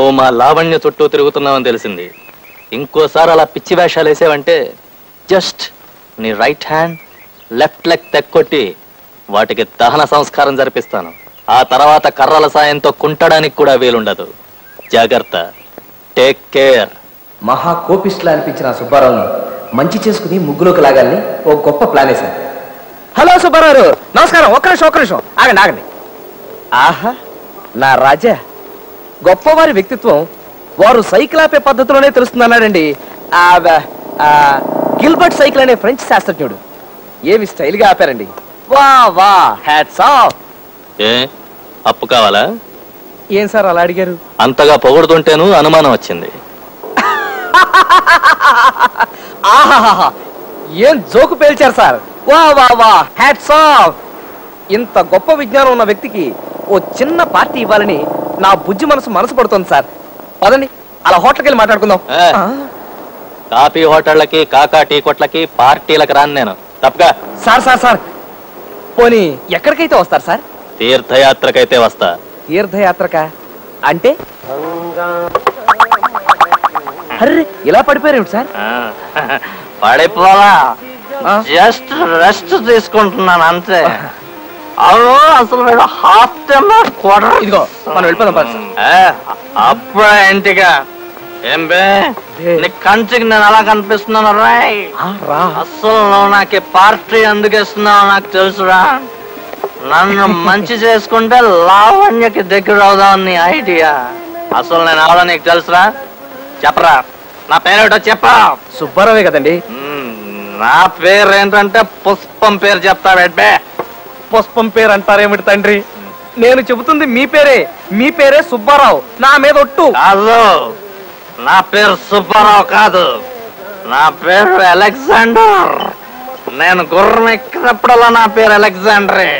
ఓ మా లావణ్య చుట్టూ తిరుగుతున్నావని తెలిసింది. ఇంకోసారి అలా పిచ్చి వేషాలు వేసావంటే జస్ట్ నీ రైట్ హ్యాండ్ లెఫ్ట్ లెగ్ తెక్కొట్టి వాటికి దహన సంస్కారం జరిపిస్తాను. ఆ తర్వాత కర్రల సాయంతో కుంటడానికి కూడా వీలుండదు. జాగ్రత్త. Take care. మహా కోపిస్టులా అనిపించిన సుబ్బారావుని మంచి చేసుకుని ముగ్గులోకి లాగాలని ఓ గొప్ప ప్లాన్ వేశాను. హలో సుబ్బారావు నమస్కారం. ఒక్క నిమిషం ఒక్క నిమిషం. ఆగండి ఆగండి. ఆహా నా రాజా. గొప్పవారి వ్యక్తిత్వం వారు సైకిల్ ఆపే పద్ధతిలోనే తెలుస్తుందన్నాడండి. గిల్బర్ట్ సైకిల్ అనే ఫ్రెంచ్ శాస్త్రజ్ఞుడు. ఏమి స్టైల్గా ఆపారండి. వా వా హ్యాట్స్ ఆఫ్ ఏ అప్పు కావాలా? ఏం సార్ అలా అడిగారు? అంతగా పొగుడుతుంటేను అనుమానం వచ్చింది. ఆహాహా ఏం జోకు పేల్చారు సార్? వా వా వా హ్యాట్స్ ఆఫ్ ఇంత గొప్ప విజ్ఞానం ఉన్న వ్యక్తికి ఓ చిన్న పార్టీ ఇవ్వాలని నా బుజ్జి మనసు మనసు పడుతుంది సార్. పదండి అలా హోటల్కి వెళ్ళి మాట్లాడుకుందాం కాఫీ హోటళ్ళకి కాకా టీ కొట్లకి పార్టీలకు రాను నేను. తప్పగా సార్ సార్ సార్. పోనీ ఎక్కడికైతే వస్తారు సార్? తీర్థయాత్రకైతే వస్తా. తీర్థయాత్రక? అంటే? అర్రే ఇలా పడిపోయారు సార్? పడిపోలా ఆ? జస్ట్ రెస్ట్ తీసుకుంటున్నాను అంతే. అవును అసలు వీడు హాఫ్ టైమ్ క్వార్టర్ ఇదిగో మనం వెళ్ళిపోదాం పద. అప్పుడే ఇంటిగా ఏం బే? బే. నీ కంచికి నేను ఎలా కనిపిస్తున్నాను రాయ్. అసలు నువ్వు నాకు పార్టీ ఎందుకు ఇస్తున్నావు నాకు తెలుసురా. నన్ను మంచి చేసుకుంటే లావణ్యకి దగ్గర అవుదాం నీ ఐడియా అసలు నేను అవడా నీకు తెలుసురా? చెప్పరా? నా పేరేటో చెప్పరా సుబ్బారావే కదండి. నా పేరు ఏంటంటే పుష్పం పేరు చెప్తా బెడ్బే పుష్పం పేరు అంటారేమిటి తండ్రి? నేను చెబుతుంది మీ పేరే మీ పేరే సుబ్బారావు నా మీద ఒట్టు. కాదు నా పేరు సుబ్బారావు కాదు నా పేరు అలెగ్జాండర్. నేను గుర్రం ఎక్కినప్పుడల్లా నా పేరు అలెగ్జాండరే.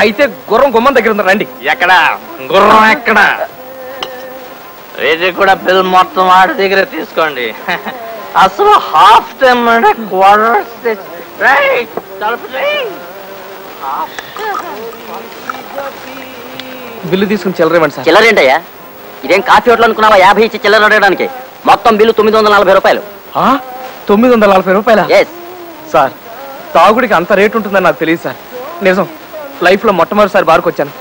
అయితే గుర్రం గుమ్మం దగ్గర ఉంది? రండి. ఎక్కడ? గుర్రం ఎక్కడ? ఇది కూడా బిల్ మొత్తం ఆడి దగ్గర తీసుకోండి. అసలు హాఫ్ టైం అంటే క్వార్టర్ బిల్లు తీసుకుని చిల్లరేమండి సార్. చిల్లరేంటయ్యా ఇదేం కాఫీ హోటల్ అనుకున్నావా? యాభై ఇచ్చి చిల్లర అడగడానికి? మొత్తం బిల్లు తొమ్మిది వందల నలభై రూపాయలు? తొమ్మిది వందల నలభై రూపాయల? ఎస్ సార్ తాగుడికి అంత రేటు ఉంటుందని నాకు తెలియదు సార్. నిజం లైఫ్లో మొట్టమొదటిసారి బార్కు వచ్చాను.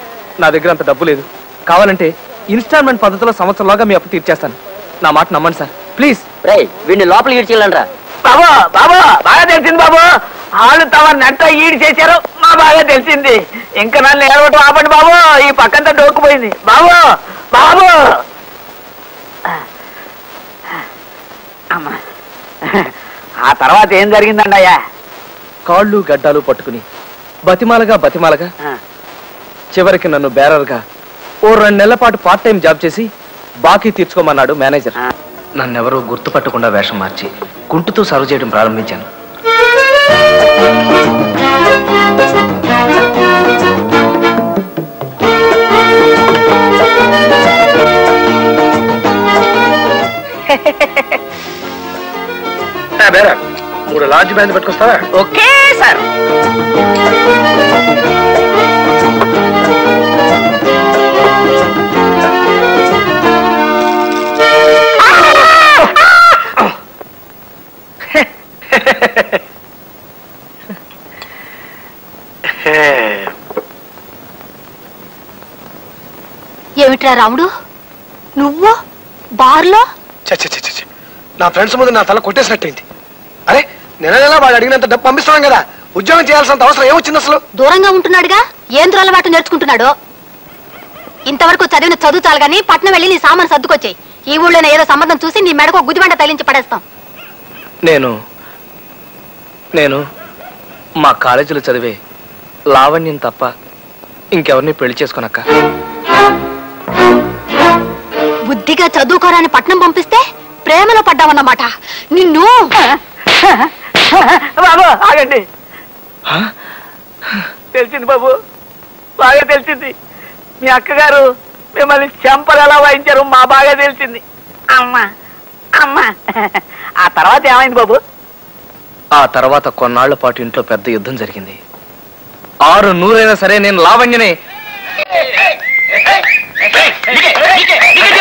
నా దగ్గర అంత డబ్బు లేదు. కావాలంటే ఇన్స్టాల్మెంట్ పద్ధతిలో సంవత్సరంలోగా మీ అప్పు తీర్చేస్తాను. నా మాట నమ్మండి సార్. ప్లీజ్. రే వీడిని లోపలికి ఈడ్చిల్లండ్రా బాబు బాబు బాగా తెలిసింది బాబు. వాళ్ళు తమ నెట్ట ఈడి చేశారు. మా బాగా తెలిసింది. ఇంకా నన్ను ఏడవటం ఆపండి బాబు. ఈ పక్కంతా డోక్కుపోయింది. బాబు బాబు. అమ్మా. ఆ తర్వాత ఏం జరిగిందండి అయ్యా? కాళ్ళు గడ్డాలు పట్టుకుని బతిమాలగా బతిమాలగా చివరికి నన్ను బేరర్గా ఓ రెండు నెలల పాటు పార్ట్ టైం జాబ్ చేసి బాకీ తీర్చుకోమన్నాడు మేనేజర్. నన్నెవరూ గుర్తుపట్టకుండా వేషం మార్చి కుంటుతో సర్వ్ చేయడం ప్రారంభించాను. మూడు లార్జ్ బ్యాండ్ పెట్టుకొస్తావా? Okay sir. ఏమిట్రా రాముడు? నువ్వు? బార్లో? చచ్చ. నా ఫ్రెండ్స్ ముందు నా తల కొట్టేసినట్టయింది అరే నెల నెల వాడు అడిగినంత డబ్బు పంపిస్తున్నాం కదా? ఉద్యోగం చేయాల్సినంత అవసరం ఏమొచ్చింది అసలు? దూరంగా ఉంటున్నాడుగా? ఏం దురలవాటు నేర్చుకుంటున్నాడు? ఇంతవరకు చదివిన చదువు చాలు గానీ పట్నం వెళ్ళి నీ సామాను సర్దుకొచ్చాయి. ఈ ఊళ్ళోనే ఏదో సంబంధం చూసి నీ మెడకు గుదిబండ తగిలించి పడేస్తాం. నేను నేను మా కాలేజీలో చదివే లావణ్యం తప్ప ఇంకెవరిని పెళ్ళి చేసుకోనక్క? బుద్ధిగా చదువుకోరాని పట్నం పంపిస్తే ప్రేమలో పడ్డావన్నమాట. నిన్ను బాబు ఆగండి? తెలిసింది బాబు బాగా తెలిసింది. మీ అక్కగారు మిమ్మల్ని చెంపలు ఎలా వాయించారు మా బాగా తెలిసింది. అమ్మా అమ్మా. ఆ తర్వాత ఏమైంది బాబు? ఆ తర్వాత కొన్నాళ్ళ పాటు ఇంట్లో పెద్ద యుద్ధం జరిగింది. ఆరు నూరైనా సరే నేను లావణ్యనే ఏయ్, దుర్గా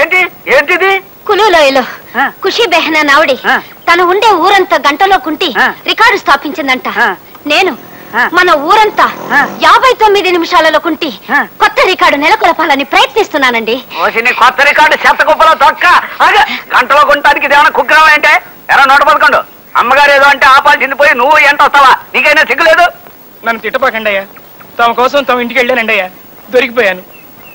ఏంటి? ఏంటిది? కులులోయలో ఆ. ఖుషి బెహనా నావుడి. తను ఉండే ఊరంతా గంటలో కుంటి. రికార్డు స్థాపించిందంట. నేను. మన ఊరంతా. యాభై తొమ్మిది నిమిషాలలో కుంటి. కొత్త రికార్డు నెలకొల్పాలని ప్రయత్నిస్తున్నానండి. కొత్త రికార్డు చెత్త కుప్పలో తొక్క. గంటలో గుంటానికి ఇదేమన్నా కుగ్రహం ఏంటే? ఎరా నూట పదకొండు. అమ్మగారు ఏదో అంటే ఆపాల్సింది పోయి నువ్వు ఎంత వస్తావా? నీకైనా సిగ్గులేదు నన్ను తిట్టపాకండి అయ్యా. తమ కోసం తమ ఇంటికి వెళ్ళానండి అయ్యా. దొరికిపోయాను.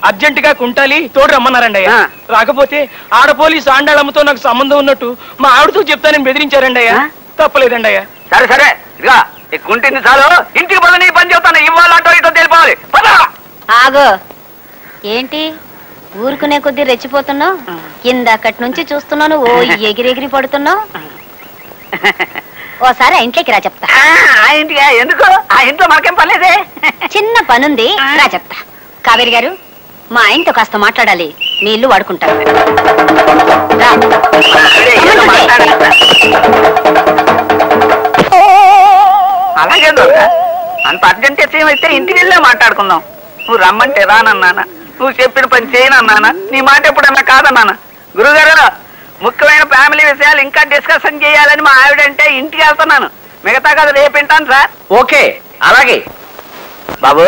అర్జెంట్గా కుంటాలి తోడు రమ్మన్నారండి అయ్యా. రాకపోతే ఆడ పోలీసు ఆండాళమ్మతో నాకు సంబంధం ఉన్నట్టు మా ఆవిడతో చెప్తానని బెదిరించారండి అయ్యా? తప్పలేదండి అయ్యా. సరే సరే. ఇదిగా ఈ గుంటింది చాలు. ఇంటికి పద నీ పని చెప్తాను. ఇవాళ అటో ఇటో తెలిపోవాలి పద! ఆగో. ఏంటి? ఊరుకునే కొద్దీ రెచ్చిపోతున్నావు? ఇందాకటి నుంచి చూస్తున్నాను ఓ ఎగిరెగిరి పడుతున్నావు? ఓసారి ఆ ఇంట్లోకి రా చెప్తా. ఆ, ఇంటికి ఎందుకు? ఆ ఇంట్లో మనకేం పర్లేదే? చిన్న పనుంది రా చెప్తా. కావేరి గారు మా ఆయనతో కాస్త మాట్లాడాలి. మీ ఇల్లు రా. ఏదో మాట్లాడేస్తా. అలాగే దొరక. అంత అర్జెంట్ అయితే ఇంటికి వెళ్ళే మాట్లాడుకుందాం. నువ్వు రమ్మంటే రానన్నానా? నువ్వు చెప్పిన పని చేయనన్నానా? నీ మాట ఎప్పుడన్నా కాదన్నానా? గురుగారు ముఖ్యమైన ఫ్యామిలీ విషయాలు ఇంకా డిస్కషన్ చేయాలని మా ఆవిడంటే ఇంటికి వెళ్తున్నాను. మిగతా కదా రేపు వింటాను సార్. ఓకే అలాగే. బాబు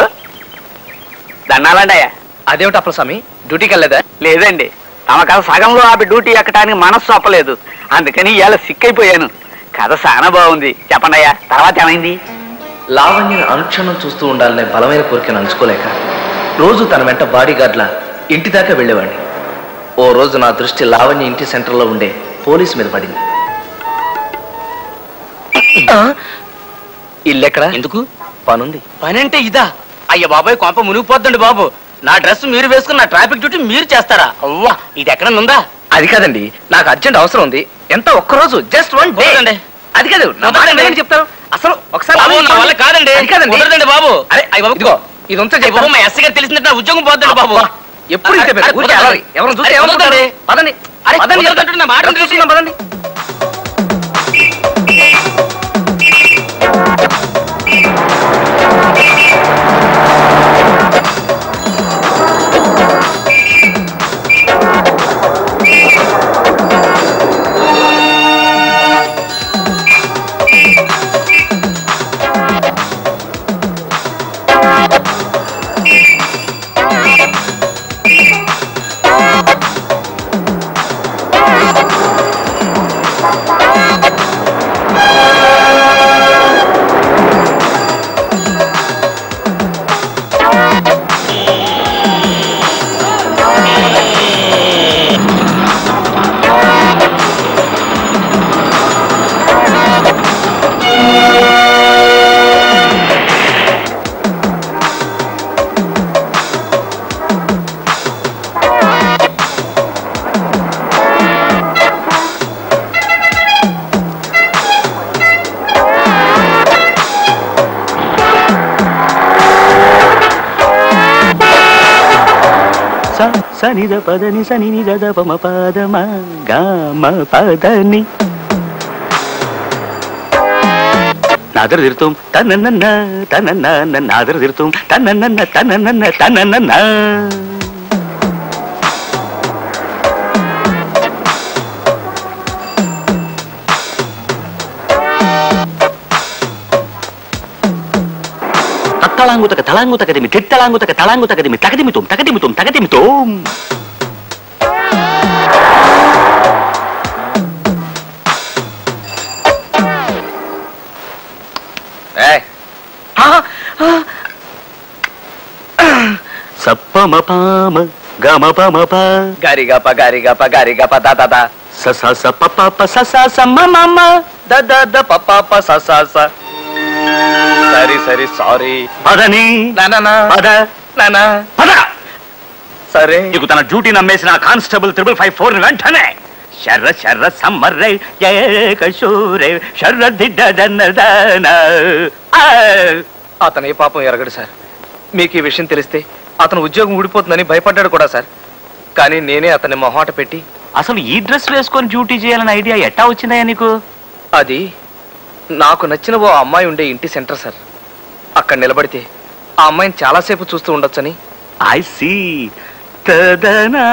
దండాలండయ్యా అదేమిటి అప్పలస్వామి డ్యూటీకి వెళ్ళలేదా లేదండి. తమ కథ సగంలో ఆపి డ్యూటీ ఎక్కడానికి మనస్సు అప్పలేదు అందుకని ఇవాళ సిక్కైపోయాను. కథ చాలా బాగుంది. చెప్పండి అయ్యా తర్వాత ఏమైంది? లావణ్యను అనుక్షణం చూస్తూ ఉండాలనే బలమైన కోరికను అంచుకోలేక రోజు తన వెంట బాడీ గార్డ్ల ఇంటి దాకా వెళ్ళేవాడిని. ఓ రోజు నా దృష్టి లావణ్య ఇంటి సెంటర్లో ఉండే పోలీస్ మీద పడింది. ఇల్లెక్కడ? ఎందుకు? పనుంది. పని అంటే ఇదా? అయ్య బాబాయ్ కొంప మునిగిపోద్దండి బాబు. నా డ్రెస్ మీరు వేసుకున్న ట్రాఫిక్ డ్యూటీ మీరు చేస్తారా? అవ్వా ఇది ఎక్కడ ఉందా? అది కాదండి నాకు అర్జెంట్ అవసరం ఉంది. ఎంత ఒక్కరోజు జస్ట్ వన్ డే కుదరదండి. అది కాదు నా మాట. వినండి చెప్తాను అసలు ఒకసారి నా వల్ల కాదండి. అది కాదండి. కుదరదండి బాబు. అరే అయ్య బాబు ఇదిగో ఇది ఉంచే అయ్య బాబు మా ఎస్సీ గారు తెలిసిందంటే నా ఉద్యోగం పోద్దండి బాబు. ఎప్పుడు ఏమనుకుంటారు? కుదరదండి. పదండి పదండి పదండి సనిద పదని సని నిజ పమ పదమ గామ పదని నాదర తిరుతాం తనన్న తనన్న నాదర తిరుతాం తనన్న తనన్న తనన్న తత్తలాంగుతక తలాంగుతకదిమి తిత్తలాంగుతక తలాంగుతకదిమి తగదిమితోం తగదిమితోం తగదిమితోం ఏయ్, సప్పమ పామ గమ పమ ప గారిగప గారిగప గారిగప దా దా దా స స స ప ప ప స స స మ మ మ ద ద ద ప ప ప స స స సరి సరి సారీ. పదని. నానా పద. నానా పద. సరే. నీకు తన డ్యూటీ నమ్మేసిన కానిస్టేబుల్ త్రిబుల్ ఫైవ్ ఫోర్ వెంటనే. శర్ర శర్ర సమ్మర్రై ఏకశూరే శర్ర దిడ్డదన్నదాన అతను ఏ పాపం ఎరగడు సార్. మీకు ఈ విషయం తెలిస్తే అతను ఉద్యోగం ఊడిపోతుందని భయపడ్డాడు కూడా సార్. కానీ నేనే అతన్ని మొహాట పెట్టి అసలు ఈ డ్రెస్ వేసుకొని డ్యూటీ చేయాలన్న ఐడియా ఎట్టా వచ్చిందయ్యా నీకు? అది నాకు నచ్చిన ఓ అమ్మాయి ఉండే ఇంటి సెంటర్ సార్. అక్కడ నిలబడితే ఆ అమ్మాయిని చాలాసేపు చూస్తూ ఉండొచ్చని. I see. తదనా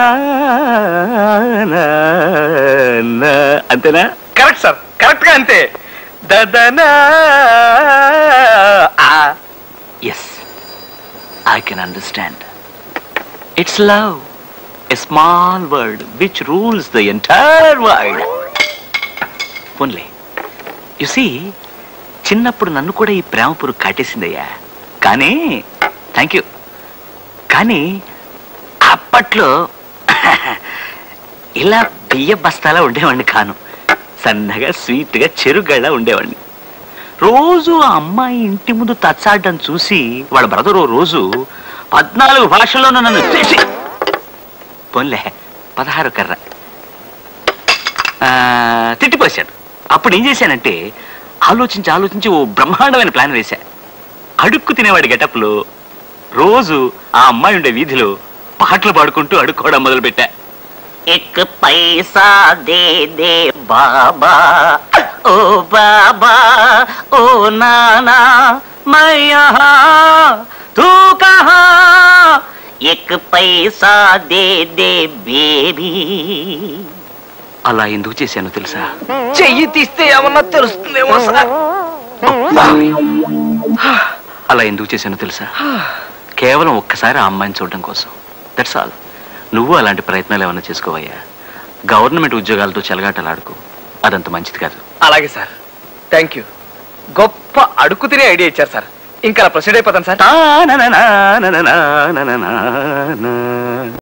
అంతేనా? Correct sir. కరెక్ట్గా అంతే దదనా yes I can understand it's love a small word which rules the entire world పోన్లే యుసి చిన్నప్పుడు నన్ను కూడా ఈ ప్రేమ పురుగు కాటేసిందయ్యా. కానీ థ్యాంక్ యూ కానీ అప్పట్లో ఇలా బియ్య బస్తాలా ఉండేవాడిని కాను. సన్నగా స్వీట్గా చెరుగళ్ళ ఉండేవాడిని. రోజు ఆ అమ్మాయి ఇంటి ముందు తచ్చాడడం చూసి వాళ్ళ బ్రదర్ రోజు పద్నాలుగు భాషల్లోనూ నన్ను చేసి పోన్లే పదహారు కర్ర. ఆ, అప్పుడు ఏం చేశానంటే ఆలోచించి ఆలోచించి ఓ బ్రహ్మాండమైన ప్లాన్ వేశా. అడుక్కు తినేవాడి గెటప్లో రోజు ఆ అమ్మాయి ఉండే వీధిలో పాటలు పాడుకుంటూ అడుక్కోవడం మొదలుపెట్టా. ఎక్ పైసా దే దే బాబా ఓ బాబా ఓ నానా మై తూ కహా ఎక్ పైసా దే దే బేబీ. అలా ఎందుకు చేశాను తెలుసా? చెయ్యి తీస్తే ఏమన్నా తెలుస్తుందేమో సార్. అలా ఎందుకు చేశానో తెలుసా? కేవలం ఒక్కసారి ఆ అమ్మాయిని చూడడం కోసం. దట్స్ ఆల్ నువ్వు అలాంటి ప్రయత్నాలు ఏమైనా చేసుకోవయ్యా? గవర్నమెంట్ ఉద్యోగాలతో చెలగాటలాడుకో అదంత మంచిది కాదు. అలాగే సార్. థ్యాంక్ యూ గొప్ప అడుగు తినే ఐడియా ఇచ్చారు సార్. ఇంకా ప్రొసీడ్ అయిపోతాను సార్.